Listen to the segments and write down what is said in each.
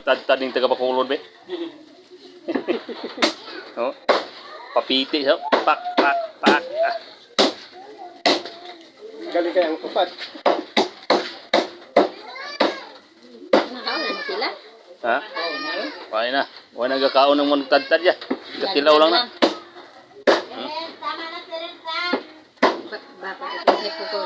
Tad-tad yung taga-bakulod, be. oh. Papiti siya. Pak, pak, pak. Ah. Galing kaya ang kupad. Nakaulan sila. Ha? Paano na. Wala nagkakaon ng mga tad-tad ya. Katilaw lang na. Ba- Baka kasi po ko.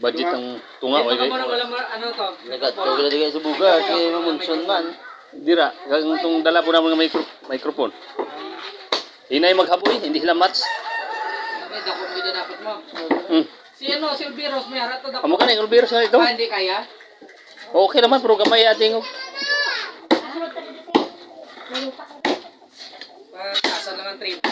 Budget ang tunga. Ka kay. ano to. Nagkatog na di sa buga kay mamunson man. Dira. Kung itong dala po namin ng micro, microphone. Hinay maghaboy. Hindi sila match. Dako mo dapat mo. Hmm. Si ano, si Ulbiros may harap to dako. Amo ka na. Ulbiro sa ito. Ah, hindi kaya. Okay naman. Pero gamay ating. Pagkasa lang ang triple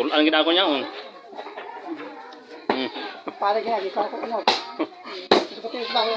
Tulan gina ako niya. Hmm. Hmm. Para kaya, di pa ako tayo